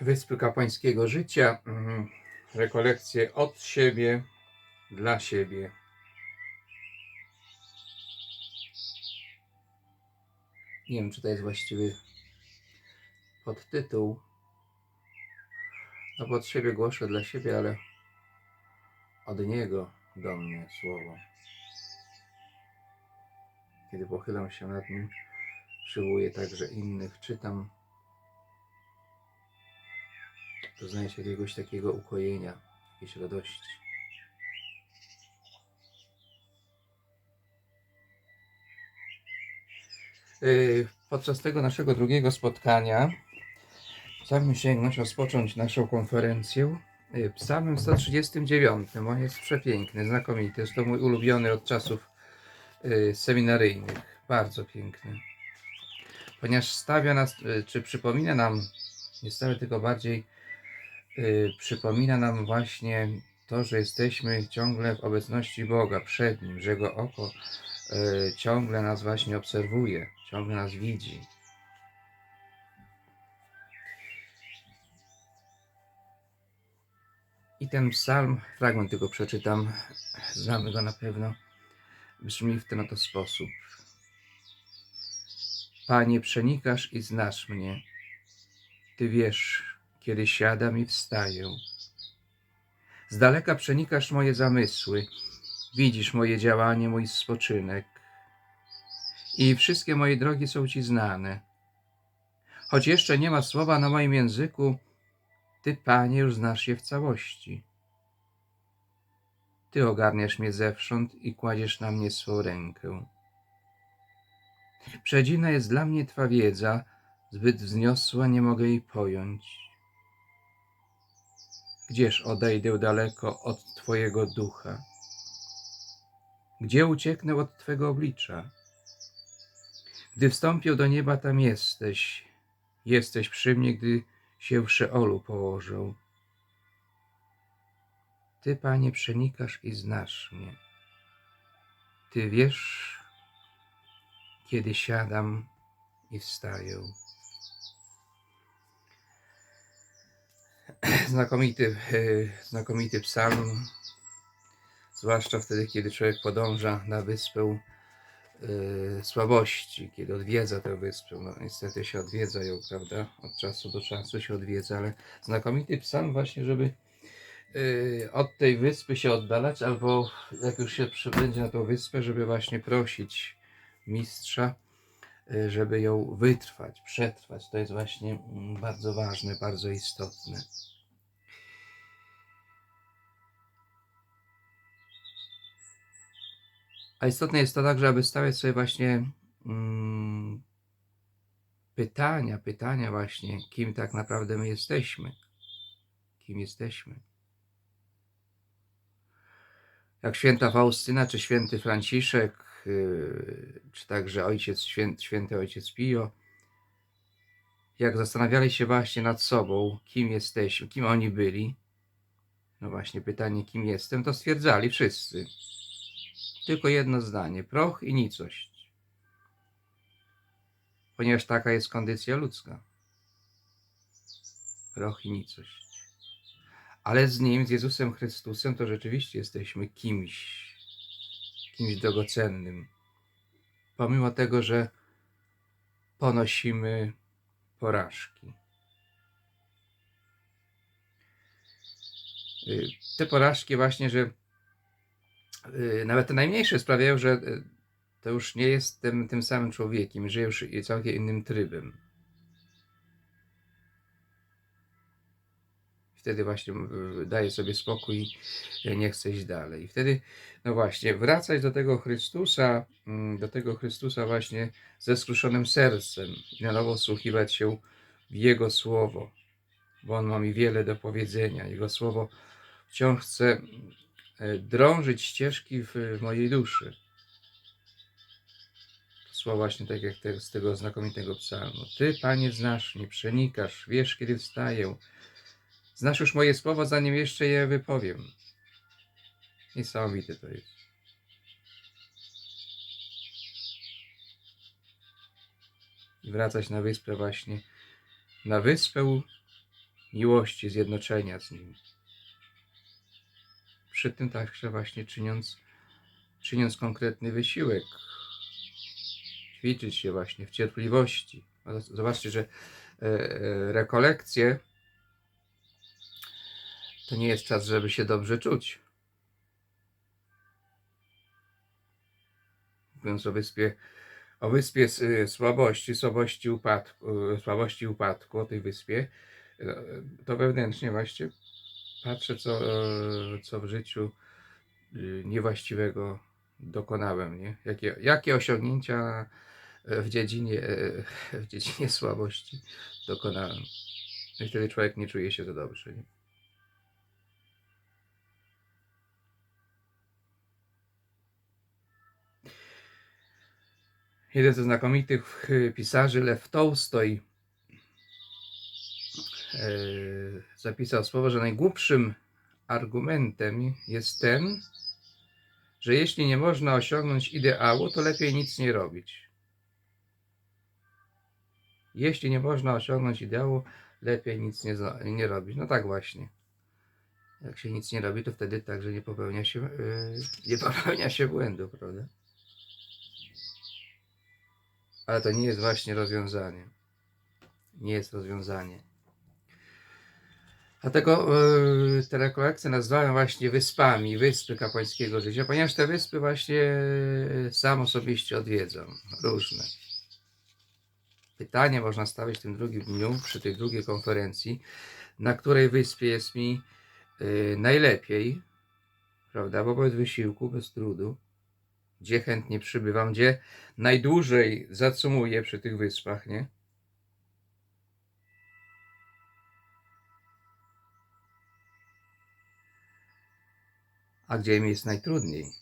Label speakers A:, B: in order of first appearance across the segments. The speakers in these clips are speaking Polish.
A: Wyspy Kapłańskiego Życia. mm, Rekolekcje od siebie, dla siebie. Nie wiem, czy to jest właściwy podtytuł. No, pod siebie głoszę dla siebie, ale od Niego do mnie słowo. Kiedy pochylam się nad nim, przywołuję także innych, czytam doznaję się jakiegoś takiego ukojenia, jakiejś radości. Yy, Podczas tego naszego drugiego spotkania chciałbym sięgnąć, rozpocząć naszą konferencję yy, psalmem 139. On jest przepiękny, znakomity. Jest to mój ulubiony od czasów yy, seminaryjnych. Bardzo piękny. Ponieważ stawia nas, czy przypomina nam, nie stawia tylko bardziej y, przypomina nam właśnie to, że jesteśmy ciągle w obecności Boga, przed Nim, że Jego oko y, ciągle nas właśnie obserwuje, ciągle nas widzi. I ten psalm, fragment tylko przeczytam, znamy go na pewno, brzmi w ten oto sposób. Panie, przenikasz i znasz mnie. Ty wiesz, kiedy siadam i wstaję. Z daleka przenikasz moje zamysły, widzisz moje działanie, mój spoczynek. I wszystkie moje drogi są Ci znane. Choć jeszcze nie ma słowa na moim języku, Ty, Panie, już znasz je w całości. Ty ogarniasz mnie zewsząd i kładziesz na mnie swą rękę. Przedzina jest dla mnie Twa wiedza, zbyt wzniosła, nie mogę jej pojąć. Gdzież odejdę daleko od Twojego ducha? Gdzie ucieknę od Twego oblicza? Gdy wstąpię do nieba, tam jesteś. Jesteś przy mnie, gdy się w Szeolu położę. Ty, Panie, przenikasz i znasz mnie. Ty wiesz, kiedy siadam i wstaję. znakomity, e, znakomity psalm, zwłaszcza wtedy, kiedy człowiek podąża na wyspę e, słabości, kiedy odwiedza tę wyspę. No, niestety się odwiedza ją, prawda? Od czasu do czasu się odwiedza, ale znakomity psalm właśnie, żeby e, od tej wyspy się oddalać, albo jak już się przybędzie na tą wyspę, żeby właśnie prosić mistrza, żeby ją wytrwać, przetrwać. To jest właśnie mm, bardzo ważne, bardzo istotne. A istotne jest to także, aby stawiać sobie właśnie mm, pytania, pytania właśnie, kim tak naprawdę my jesteśmy. Kim jesteśmy. Jak święta Faustyna, czy święty Franciszek, czy także ojciec, święty, święty ojciec Pio, jak zastanawiali się właśnie nad sobą, kim jesteśmy, kim oni byli, no właśnie pytanie, kim jestem, to stwierdzali wszyscy. Tylko jedno zdanie: proch i nicość. Ponieważ taka jest kondycja ludzka. Proch i nicość. Ale z Nim, z Jezusem Chrystusem, to rzeczywiście jesteśmy kimś, kimś drogocennym. Pomimo tego, że ponosimy porażki. Y, Te porażki, właśnie, że y, nawet te najmniejsze sprawiają, że y, to już nie jest tym, samym człowiekiem, żyje już całkiem innym trybem. Wtedy właśnie daje sobie spokój, nie chce iść dalej. I wtedy, no właśnie, wracać do tego Chrystusa, mm, do tego Chrystusa właśnie ze skruszonym sercem na nowo słuchiwać się w Jego Słowo, bo On ma mi wiele do powiedzenia. Jego Słowo wciąż chce e, drążyć ścieżki w, w mojej duszy. Słowa właśnie tak jak te, z tego znakomitego psalmu. Ty, Panie, znasz mnie, przenikasz, wiesz, kiedy wstaję. Znasz już moje słowa, zanim jeszcze je wypowiem. Niesamowite to jest. Wracać na wyspę właśnie. Na wyspę miłości, zjednoczenia z Nim. Przy tym także właśnie czyniąc, czyniąc konkretny wysiłek, ćwiczyć się właśnie w cierpliwości. No, Zobaczcie, że e, e, rekolekcje to nie jest czas, żeby się dobrze czuć. Mówiąc o wyspie, o wyspie y, słabości, słabości upadku, y, słabości upadku, o tej wyspie, y, to wewnętrznie właśnie patrzę, co, e, co w życiu y, niewłaściwego dokonałem, nie? Jakie, jakie osiągnięcia e, w dziedzinie, e, w dziedzinie słabości dokonałem. No I wtedy człowiek nie czuje się za dobrze. Nie? Jeden ze znakomitych y, pisarzy, Lew Tolstoj, e, zapisał słowo, że najgłupszym argumentem jest ten, że jeśli nie można osiągnąć ideału, to lepiej nic nie robić. Jeśli nie można osiągnąć ideału, lepiej nic nie, nie robić. No tak właśnie. Jak się nic nie robi, to wtedy także nie popełnia się, yy, nie popełnia się błędu, prawda? Ale to nie jest właśnie rozwiązanie. Nie jest rozwiązanie. Dlatego yy, te rekolekcje nazwałem właśnie wyspami, wyspy kapłańskiego życia, ponieważ te wyspy właśnie yy, sam osobiście odwiedzam, różne. Pytanie można stawić w tym drugim dniu, przy tej drugiej konferencji, na której wyspie jest mi yy, najlepiej, prawda, bo bez wysiłku, bez trudu, gdzie chętnie przybywam, gdzie najdłużej zacumuję przy tych wyspach, nie? A gdzie mi jest najtrudniej?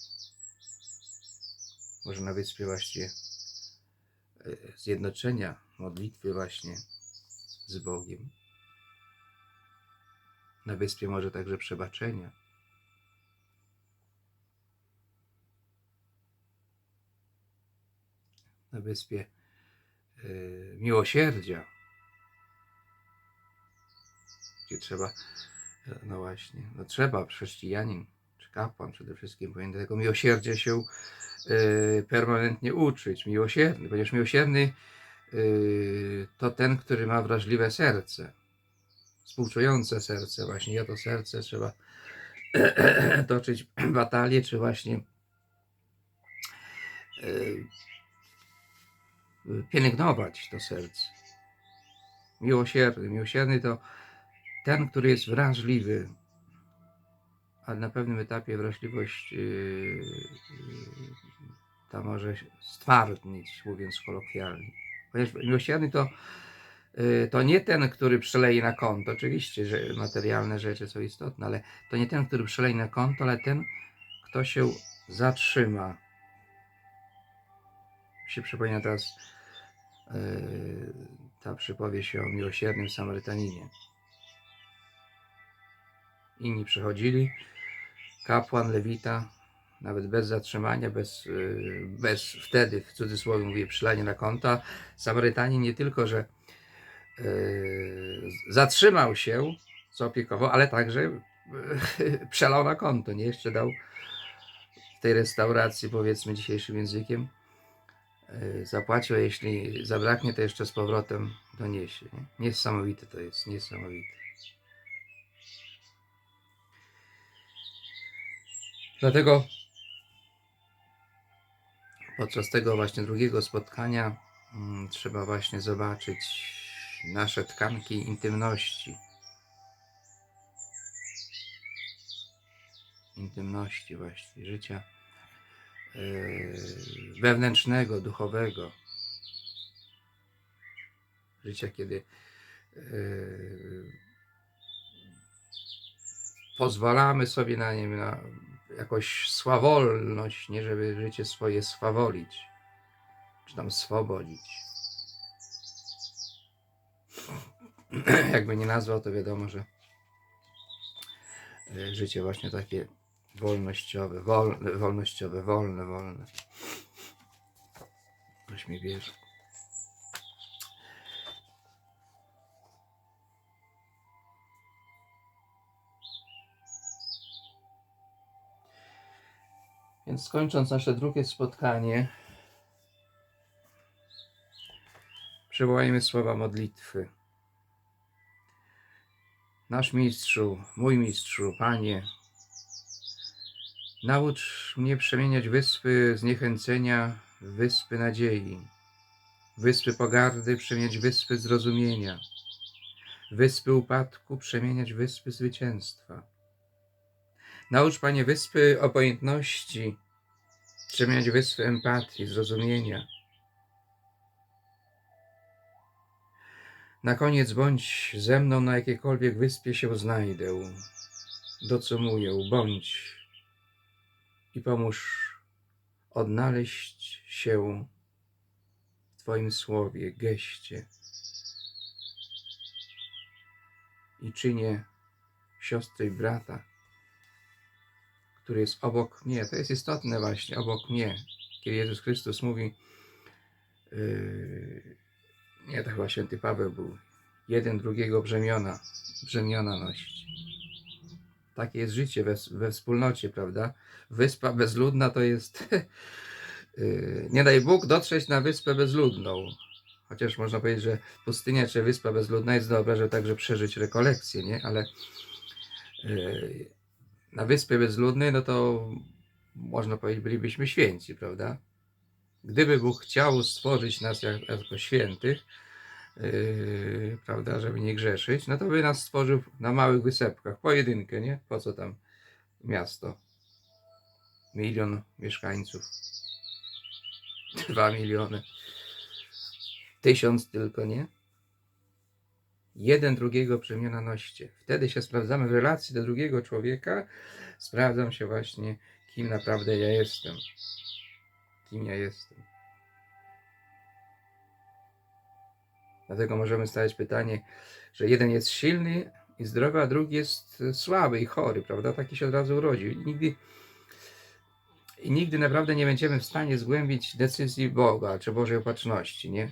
A: Może na wyspie właśnie e, zjednoczenia, modlitwy właśnie z Bogiem. Na wyspie może także przebaczenia. Na wyspie e, miłosierdzia, gdzie trzeba, e, no właśnie, no trzeba, chrześcijanin czy kapłan przede wszystkim powinien tego miłosierdzia się e, permanentnie uczyć. Miłosierny, ponieważ miłosierny to ten, który ma wrażliwe serce, współczujące serce. Właśnie ja to serce trzeba toczyć batalię, czy właśnie pielęgnować to serce. Miłosierny. Miłosierny to ten, który jest wrażliwy, ale na pewnym etapie wrażliwość yy, yy, ta może stwardnieć, mówiąc kolokwialnie. Ponieważ miłosierny to, yy, to nie ten, który przeleje na konto. Oczywiście, że materialne rzeczy są istotne, ale to nie ten, który przeleje na konto, ale ten, kto się zatrzyma. Się przypomina teraz yy, ta przypowieść o miłosiernym Samarytaninie. Inni przychodzili, kapłan, lewita, nawet bez zatrzymania, bez, yy, bez wtedy, w cudzysłowie mówię, przylania na konta. Samarytanin nie tylko, że yy, zatrzymał się, zaopiekował, ale także przelał na konto, nie? Jeszcze dał w tej restauracji, powiedzmy dzisiejszym językiem, zapłacił, a jeśli zabraknie, to jeszcze z powrotem doniesie. Nie? Niesamowite to jest, niesamowite. Dlatego podczas tego właśnie drugiego spotkania mm, trzeba właśnie zobaczyć nasze tkanki intymności. Intymności właśnie, życia wewnętrznego, duchowego. Życia, kiedy yy, pozwalamy sobie na nim na jakąś swawolność, nie żeby życie swoje swawolić, czy tam swobodzić. Jakby nie nazwał, to wiadomo, że e, życie właśnie takie Wolnościowy, wolny, wolnościowy, wolny, wolny. Ktoś mi wierzy. Więc kończąc nasze drugie spotkanie, przywołajmy słowa modlitwy. Nasz mistrzu, mój mistrzu, panie, naucz mnie przemieniać wyspy zniechęcenia w wyspy nadziei, wyspy pogardy przemieniać wyspy zrozumienia, wyspy upadku przemieniać wyspy zwycięstwa. Naucz, Panie, wyspy obojętności przemieniać wyspy empatii, zrozumienia. Na koniec bądź ze mną na jakiejkolwiek wyspie się znajdę. Documuję, bądź i pomóż odnaleźć się w Twoim słowie, geście. I czynię siostry i brata, który jest obok mnie. To jest istotne właśnie, obok mnie. Kiedy Jezus Chrystus mówi, yy, nie, to chyba święty Paweł był, jeden drugiego brzemiona, brzemiona nosi. Takie jest życie we, we wspólnocie, prawda? Wyspa bezludna to jest, yy, nie daj Bóg dotrzeć na wyspę bezludną. Chociaż można powiedzieć, że pustynia czy wyspa bezludna jest dobra, żeby także przeżyć rekolekcję, nie? Ale yy, na wyspie bezludnej, no to można powiedzieć, bylibyśmy święci, prawda? Gdyby Bóg chciał stworzyć nas jak, jako świętych, yy, prawda, żeby nie grzeszyć, no to by nas stworzył na małych wysepkach, pojedynkę, nie? Po co tam miasto? Milion mieszkańców. Dwa miliony. Tysiąc tylko, nie? Jeden drugiego przemiana noście. Wtedy się sprawdzamy w relacji do drugiego człowieka. Sprawdzam się właśnie, kim naprawdę ja jestem. Kim ja jestem. Dlatego możemy stawiać pytanie, że jeden jest silny i zdrowy, a drugi jest słaby i chory, prawda? Taki się od razu urodził. I nigdy, I nigdy naprawdę nie będziemy w stanie zgłębić decyzji Boga czy Bożej opatrzności, nie?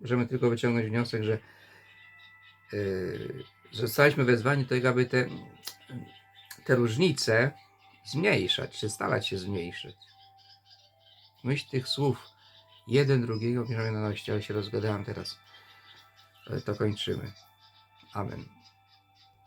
A: Możemy tylko wyciągnąć wniosek, że, yy, zostaliśmy wezwani do tego, aby te, te różnice zmniejszać, czy starać się zmniejszyć. Myśl tych słów jeden drugiego bierzemy na noście, ale się rozgadałem teraz. To kończymy. Amen.